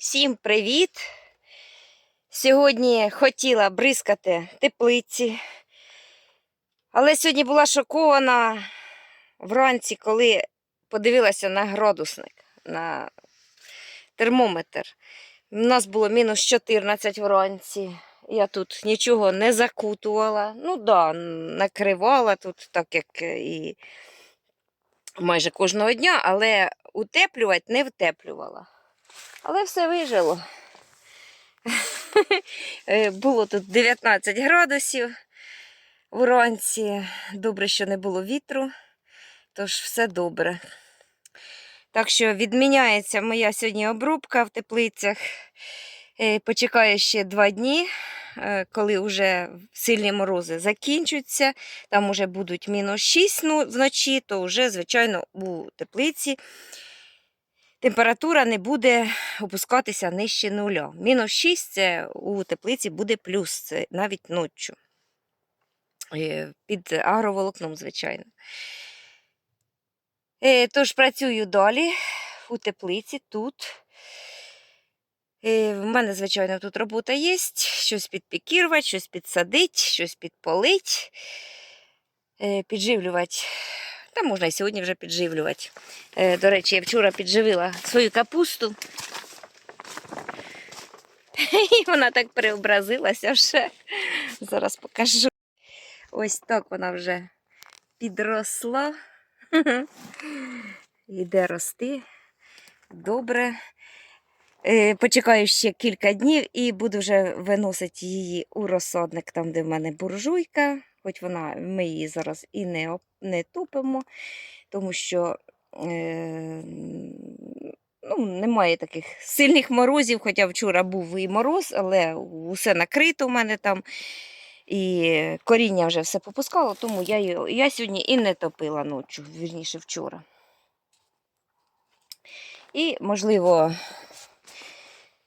Всім привіт! Сьогодні хотіла бризкати теплиці, але сьогодні була шокована вранці, коли подивилася на градусник, на термометр. У нас було мінус 14 вранці. Я тут нічого не закутувала. Ну да, накривала тут, так як і майже кожного дня, але утеплювати не втеплювала. Але все вижило. Е, Було тут 19 градусів вранці. Добре, що не було вітру, тож все добре. Так що відміняється моя сьогодні обрубка в теплицях. Е, Почекаю ще два дні, е, коли вже сильні морози закінчаться. Там вже будуть мінус 6 ну, вночі, то вже, звичайно, у теплиці температура не буде опускатися нижче нуля. Мінус 6 це у теплиці буде плюс, це навіть ночі. Е, Під агроволокном, звичайно. Е, Тож працюю далі у теплиці тут. Е, В мене, звичайно, тут робота є. Щось підпікірувати, щось підсадити, щось підполить, е, підживлювати. Та можна і сьогодні вже підживлювати. Е, До речі, я вчора підживила свою капусту. І вона так преобразилася вже. Зараз покажу. Ось так вона вже підросла. Іде рости. Добре. Е, Почекаю ще кілька днів і буду вже виносити її у розсадник, там, де в мене буржуйка. Хоч вона, ми її зараз і не, не тупимо, тому що е, ну, немає таких сильних морозів, хоча вчора був і мороз, але усе накрито у мене там. І коріння вже все попускало, тому я, я сьогодні і не топила ночі, вірніше вчора. І, можливо,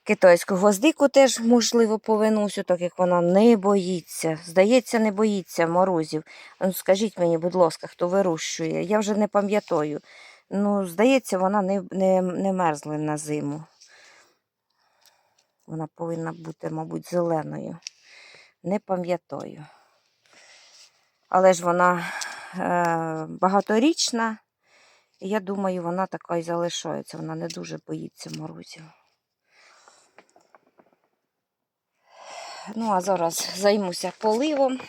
китайську гвоздику теж, можливо, повинусю, так як вона не боїться. Здається, не боїться морозів. Ну, скажіть мені, будь ласка, хто вирощує? Я вже не пам'ятаю. Ну, здається, вона не, не, не мерзла на зиму. Вона повинна бути, мабуть, зеленою. Не пам'ятаю. Але ж вона е, багаторічна. Я думаю, вона така і залишається. Вона не дуже боїться морозів. Ну, а зараз займуся поливом.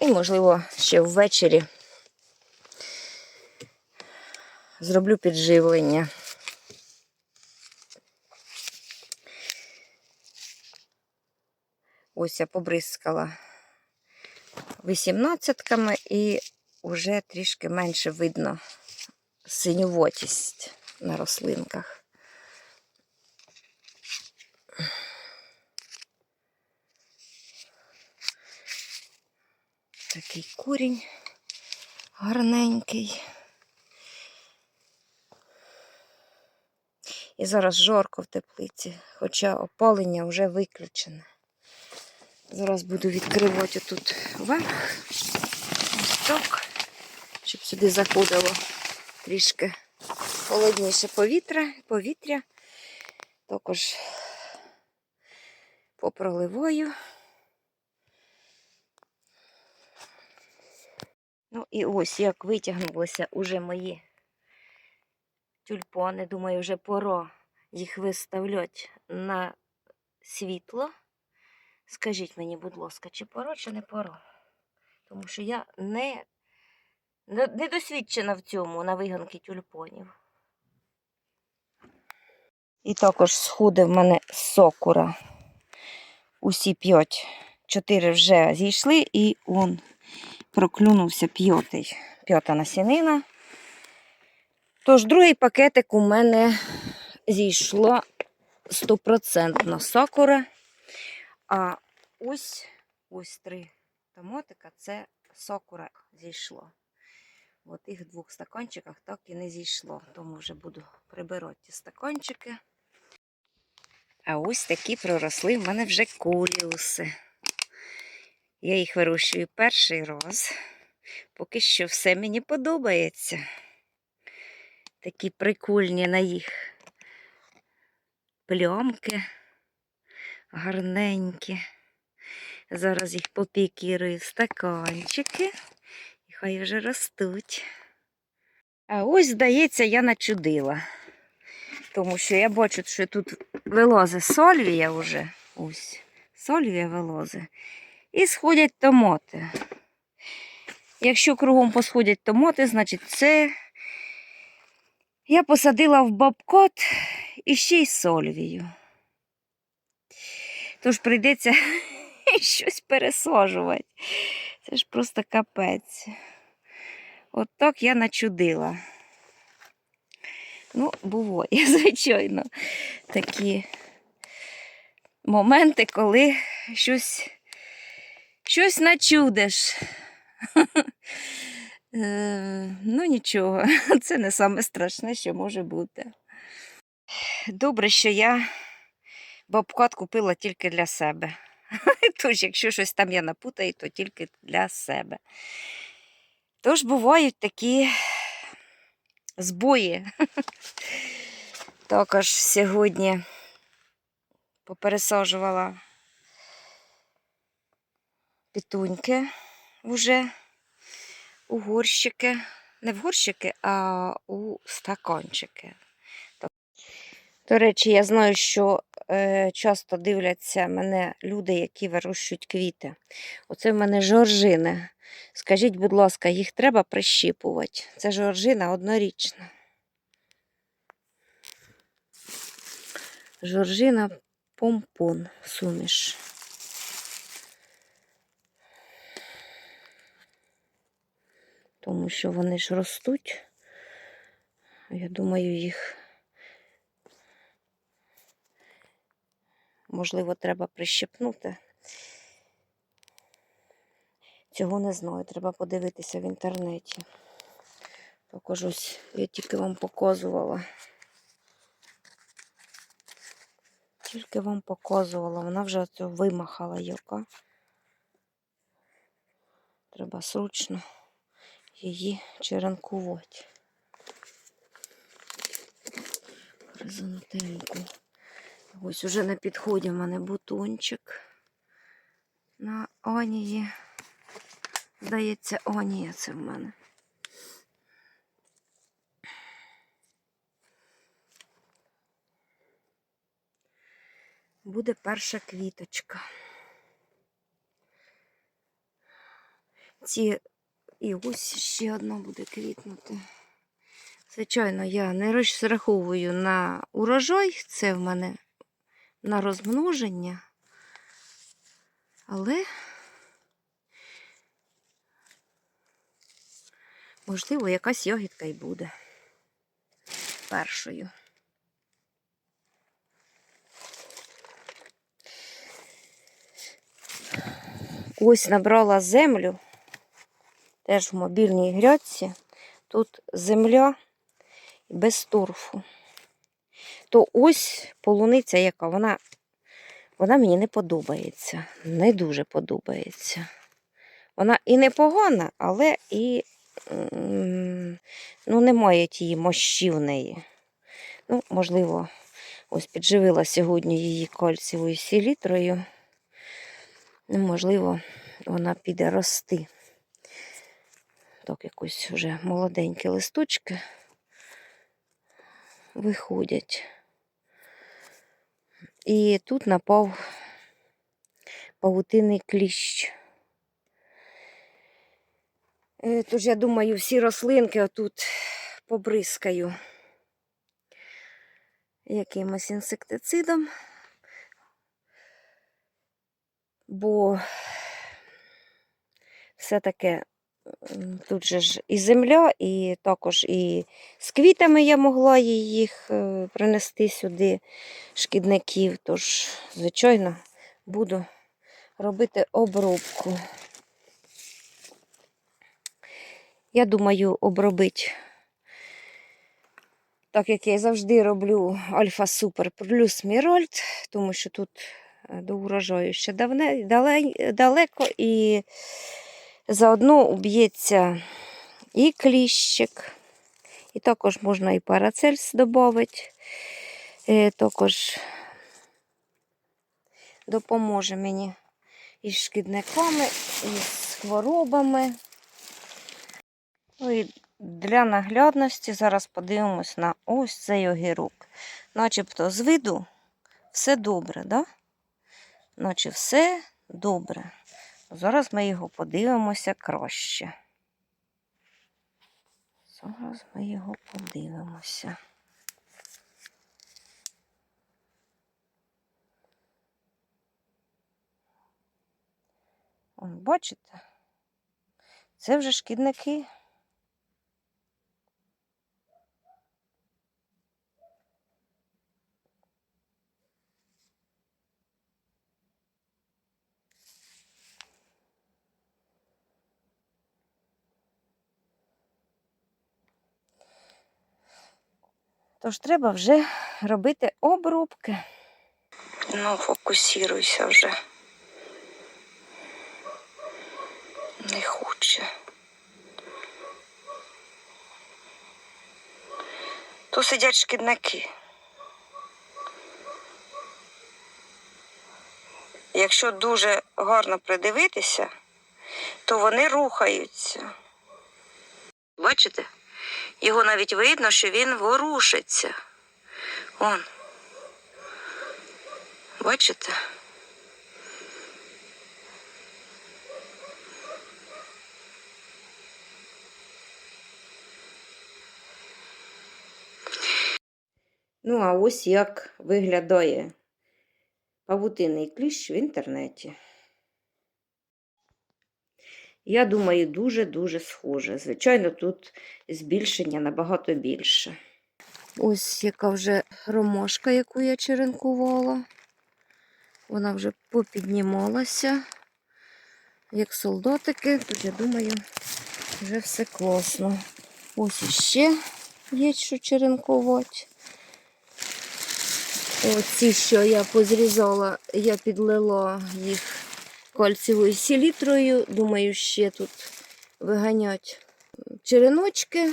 І, можливо, ще ввечері зроблю підживлення. Ось я побризкала вісімнадцятками і вже трішки менше видно синювотість на рослинках. Курінь гарненький. І зараз жорко в теплиці, хоча опалення вже виключене. Зараз буду відкривати тут верх. Ось так, щоб сюди заходило трішки холодніше повітря, повітря. Також попроливаю. Ну і ось як витягнулися уже мої тюльпани. Думаю, вже пора їх виставляти на світло. Скажіть мені, будь ласка, чи пора, чи не пора? Тому що я не, не, досвідчена в цьому на виганки тюльпанів. І також сходи в мене сокура. Усі п'ять. Чотири вже зійшли і он проклюнувся п'ятий. П'ята насінина. Тож другий пакетик у мене зійшло стопроцентно сакура. А ось ось три томатика це сакура зійшло. В тих двох стаканчиках так і не зійшло, тому вже буду прибирати ті стаканчики. А ось такі проросли в мене вже коліуси. Я їх вирощую перший раз. Поки що все мені подобається. Такі прикольні на їх плямки гарненькі. Зараз їх попікірую в стаканчики. І хай вже ростуть. А ось, здається, я начудила. Тому що я бачу, що тут вилозе сольвія вже. Ось, сольвія вилозе. І сходять томоти. Якщо кругом посходять томоти, значить це я посадила в бабкот і ще й сольвію. Тож прийдеться щось пересаджувати. Це ж просто капець. От так я начудила. Ну, буває, звичайно, такі моменти, коли щось, щось начудиш. Е, Ну, нічого, це не саме страшне, що може бути. Добре, що я бобкот купила тільки для себе. Тож, якщо щось там я напутаю, то тільки для себе. Тож бувають такі збої. Також сьогодні попересаджувала пітуньки вже у горщики. Не в горщики, а у стаканчики. До речі, я знаю, що е, часто дивляться мене люди, які вирощують квіти. Оце в мене жоржини. Скажіть, будь ласка, їх треба прищіпувати. Це жоржина однорічна. Жоржина помпон суміш. Тому що вони ж ростуть. Я думаю, їх можливо треба прищепнути. Цього не знаю, треба подивитися в інтернеті. Також ось я тільки вам показувала. Тільки вам показувала, вона вже вимахала гілка. Треба срочно її черенкувати. Хризантемку. Ось уже на підході в мене бутончик на онії. Здається, онія це в мене. Буде перша квіточка. Ці і ось ще одна буде квітнути. Звичайно, я не розраховую на урожай, це в мене на розмноження, але, можливо, якась ягідка й буде першою. Ось набрала землю, теж в мобільній грядці. Тут земля без торфу. То ось полуниця, яка вона, вона мені не подобається. Не дуже подобається. Вона і непогана, але і ну, немає тієї мощі в неї. Ну, можливо, ось підживила сьогодні її кальцієвою селітрою. Ну, Можливо, вона піде рости. Так, якось вже молоденькі листочки виходять. І тут напав павутинний кліщ. Е, Тож, я думаю, всі рослинки отут побризкаю якимось інсектицидом, бо все-таки м, тут же ж і земля, і також і з квітами я могла їх е, принести сюди, шкідників. Тож, звичайно, буду робити обробку. Я думаю, обробити, так як я завжди роблю Альфа Супер плюс Мірольд, тому що тут е, до урожаю ще давне, далеко і заодно уб'ється і кліщик, і також можна і парацельс додати. Також допоможе мені із шкідниками, із хворобами. Ну і для наглядності зараз подивимось на ось цей огірок. Начебто з виду все добре, да? Наче все добре. Зараз ми його подивимося краще. Зараз ми його подивимося. Ось, бачите? Це вже шкідники. Тож треба вже робити обробки. Ну, фокусіруйся вже. Не хоче. Тут сидять шкідники. Якщо дуже гарно придивитися, то вони рухаються. Бачите? Його навіть видно, що він ворушиться. Он. Бачите? Ну, а ось як виглядає павутинний кліщ в інтернеті. Я думаю, дуже-дуже схоже. Звичайно, тут збільшення набагато більше. Ось яка вже ромашка, яку я черенкувала. Вона вже попіднімалася, як солдатики. Тут, я думаю, вже все класно. Ось іще є що черенкувати. Оці, що я позрізала, я підлила їх кальцієвою селітрою. Думаю, ще тут виганять череночки.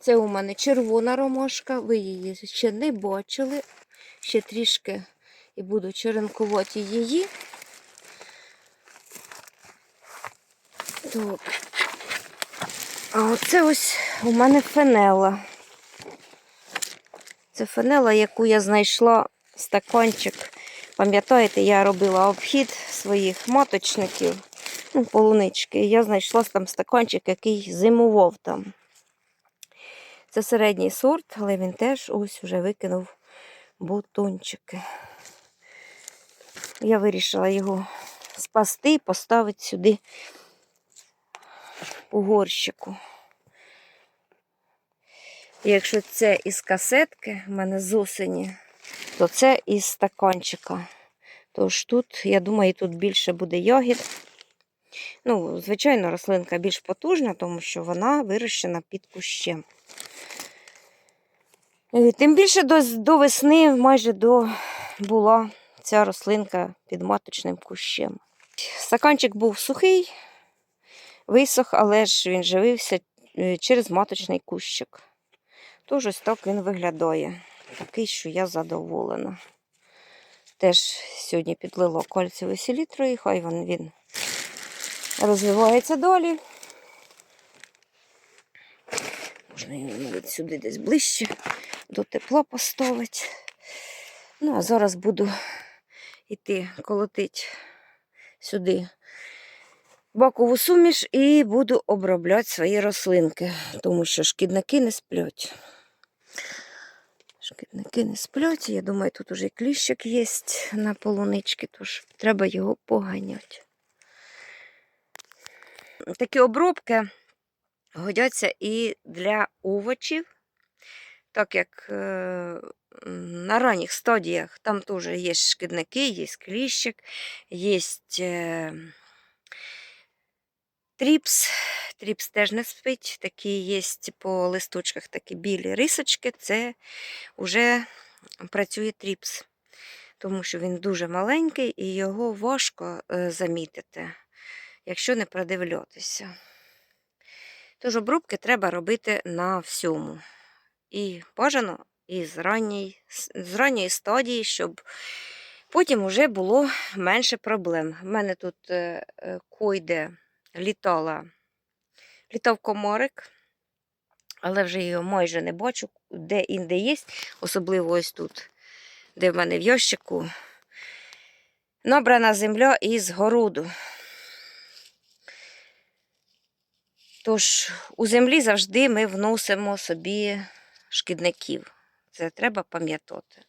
Це у мене червона ромашка, ви її ще не бачили. Ще трішки і буду черенкувати її. Так. А оце ось у мене фенела. Це фенела, яку я знайшла стаканчик. Пам'ятаєте, я робила обхід своїх маточників, ну, полунички. Я знайшла там стаканчик, який зимував там. Це середній сорт, але він теж ось вже викинув бутончики. Я вирішила його спасти і поставити сюди у горщику. Якщо це із касетки, в мене з осені, то це із стаканчика. Тож тут, я думаю, тут більше буде ягід. Ну, звичайно, рослинка більш потужна, тому що вона вирощена під кущем. І Тим більше до, до весни майже до була ця рослинка під маточним кущем. Стаканчик був сухий, висох, але ж він живився е, через маточний кущик. Тож ось так він виглядає. Такий, що я задоволена. Теж сьогодні підлило кальцієвою селітрою, хай він, він розвивається далі. Можна його навіть сюди десь ближче до тепла поставити. Ну, а зараз буду йти колотити сюди бакову суміш і буду обробляти свої рослинки, тому що шкідники не сплять. Шкідники не сплять. Я думаю, тут уже кліщик є на полунички, тож треба його поганяти. Такі обробки годяться і для овочів, так як е, на ранніх стадіях там теж є шкідники, є кліщик, є е, тріпс. Тріпс теж не спить, такі є по листочках такі білі рисочки, це вже працює тріпс, тому що він дуже маленький і його важко е, замітити, якщо не продивлятися. Тож обробки треба робити на всьому. І бажано із ранньої, з ранньої стадії, щоб Потім вже було менше проблем. У мене тут е, е, койде літала, літав комарик, але вже його майже не бачу, де інде є, особливо ось тут, де в мене в ящику. Набрана земля із городу. Тож у землі завжди ми вносимо собі шкідників. Це треба пам'ятати.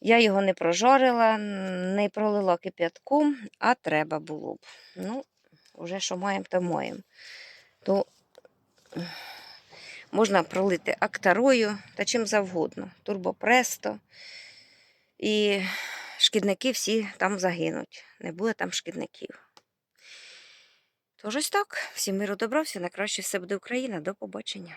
Я його не прожарила, не пролила кип'ятком, а треба було б. Ну, вже що маємо, то маємо. То можна пролити актарою та чим завгодно. Турбопресто. І шкідники всі там загинуть. Не буде там шкідників. Тож ось так. Всім миру добра, все найкраще, все буде Україна. До побачення.